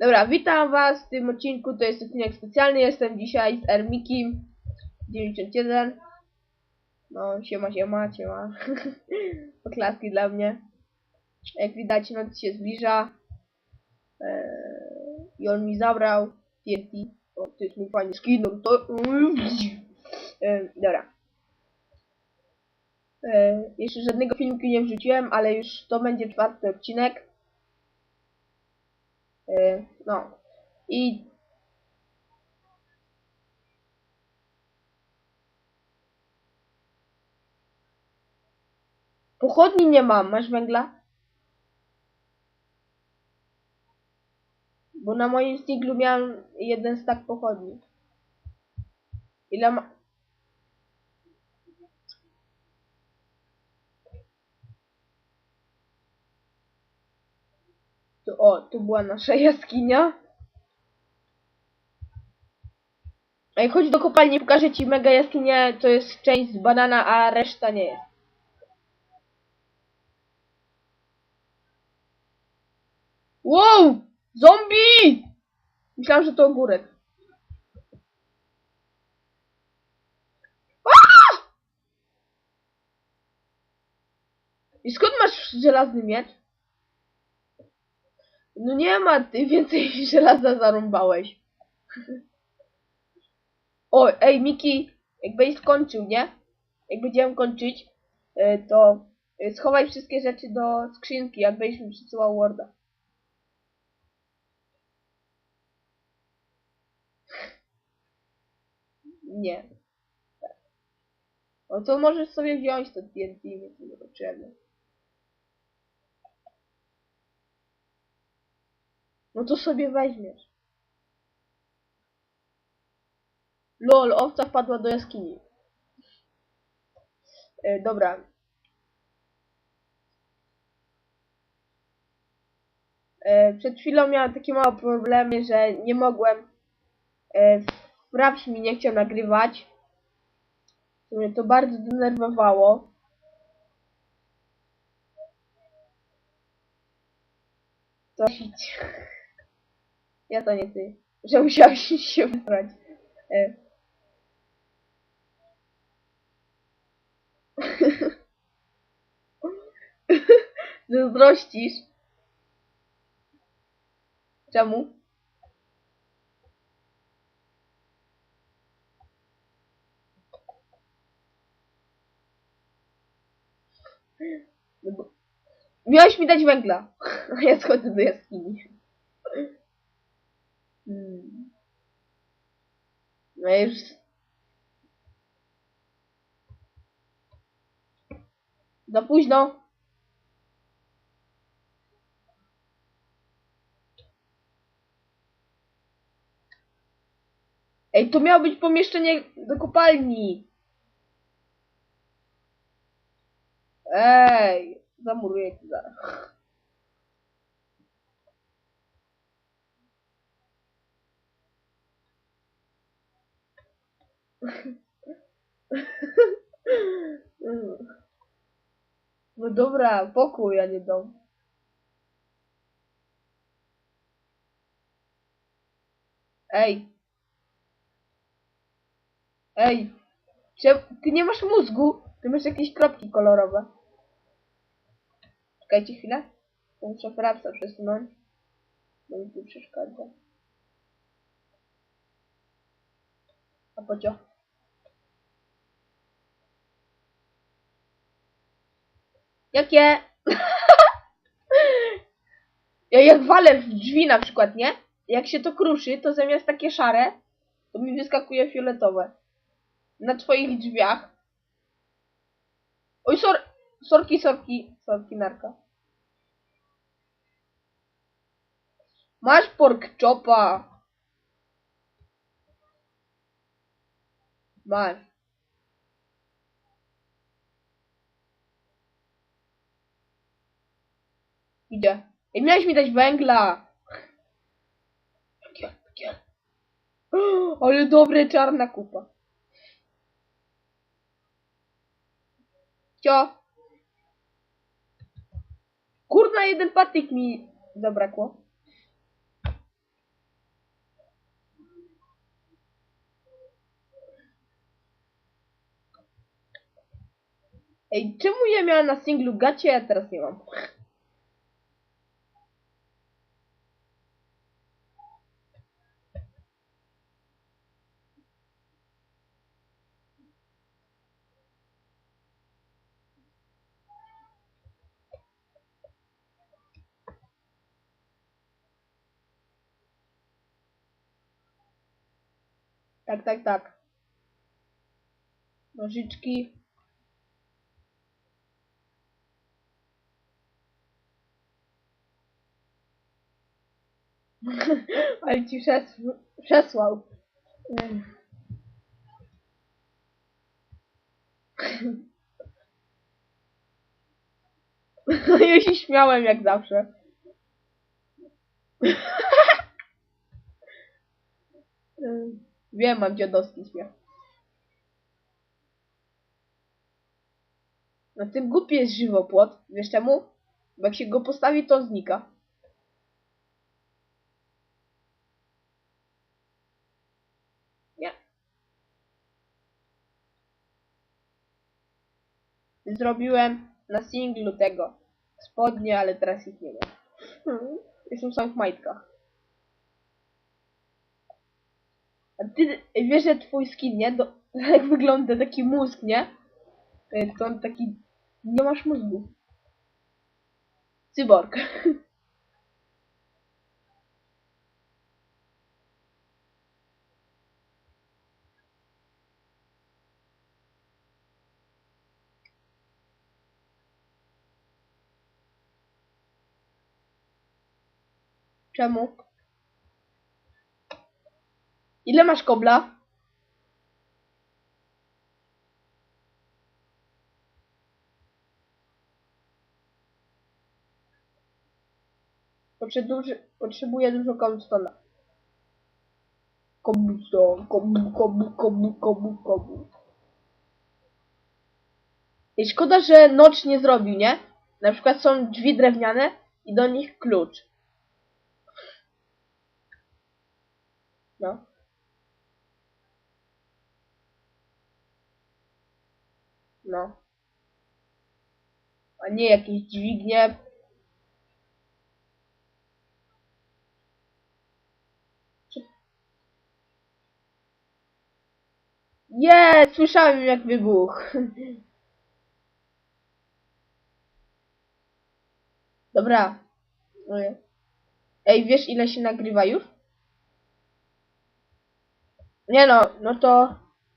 Dobra, witam was w tym odcinku, to jest odcinek specjalny, jestem dzisiaj z Ermikim 91 No, siema, siema, siema. Oklaski dla mnie. Jak widać, noc się zbliża. Eee, I on mi zabrał. TNT O, to jest mój fajny skin, no to... Eee, dobra. Eee, Jeszcze żadnego filmiku nie wrzuciłem, ale już to będzie czwarty odcinek no. I pochodni nie mam. Masz węgla? Bo na moim singlu miałem jeden stak pochodni. Ile ma... Tu, o, tu była nasza jaskinia. Ej, chodź do kopalni, pokażę ci mega jaskinię, to jest część z banana, a reszta nie jest. Wow! Zombie! Myślałem, że to ogórek. I skąd masz żelazny miecz? No nie ma, ty więcej żelaza zarąbałeś. O, ej, Miki, jakbyś skończył, nie? Jak będziemy kończyć, e, to e, schowaj wszystkie rzeczy do skrzynki, jakbyś mi przysyłał Worda. Nie. Tak. No to możesz sobie wziąć to TNT, więc nie potrzebne. No to sobie weźmiesz. Lol, owca wpadła do jaskini. E, dobra. E, przed chwilą miałem takie małe problemy, że nie mogłem. E, Fraps mi nie chciał nagrywać. To mnie to bardzo denerwowało. To Ja to nie ty. Że musiałeś się wybrać. E. Zazdrościsz? Czemu? Miałeś mi dać węgla, a ja schodzę do jaskini. Hmm. No już... Za późno. Ej, to miało być pomieszczenie do kopalni. Ej, zamuruję ci zaraz. No dobra, pokój, a nie dom. Ej. Ej. Ty nie masz mózgu. Ty masz jakieś kropki kolorowe. Czekajcie chwilę. Muszę frapsa przesunąć. Bo mi tu przeszkadza. A po co? Jakie? ja jak walę w drzwi na przykład, nie? Jak się to kruszy, to zamiast takie szare, to mi wyskakuje fioletowe. Na twoich drzwiach. Oj, sor... Sorki, sorki, sorki, narka. Masz pork chopa. Masz. Idzie. Ej, miałeś mi dać węgla. Ale dobre czarna kupa. Cio. Kurna, jeden patyk mi zabrakło. Ej, czemu ja miałem na singlu gacie, a teraz nie mam? Tak, tak, tak. Nożyczki. Ale ci przes- przesłał. Ech. Ja się śmiałem jak zawsze. Wiem, mam dziadowski śmiech. Na tym głupi jest żywopłot. Wiesz czemu? Bo jak się go postawi, to znika. Nie. Zrobiłem na singlu tego spodnie, ale teraz ich nie ma. Hmm. Jestem w samych majtkach. A ty wiesz, że twój skin, nie? Do, jak wygląda taki mózg, nie? E, To on taki... Nie masz mózgu. Cyborg. Czemu? Ile masz kobla? Potrzebuję, dużo cobblestona. Cobblestone, kobu, kobu, kobu, kobu, kobu. I szkoda, że nocz nie zrobił, nie? Na przykład są drzwi drewniane i do nich klucz. No. No. A nie jakieś dźwignie. Czy- Nie, słyszałem jak wybuch. Dobra. Ej, wiesz ile się nagrywa już? Nie no, no to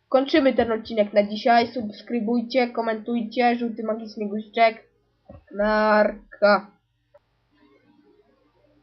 kończymy ten odcinek na dzisiaj. Subskrybujcie, komentujcie, żółty magiczny guźczek. Narka.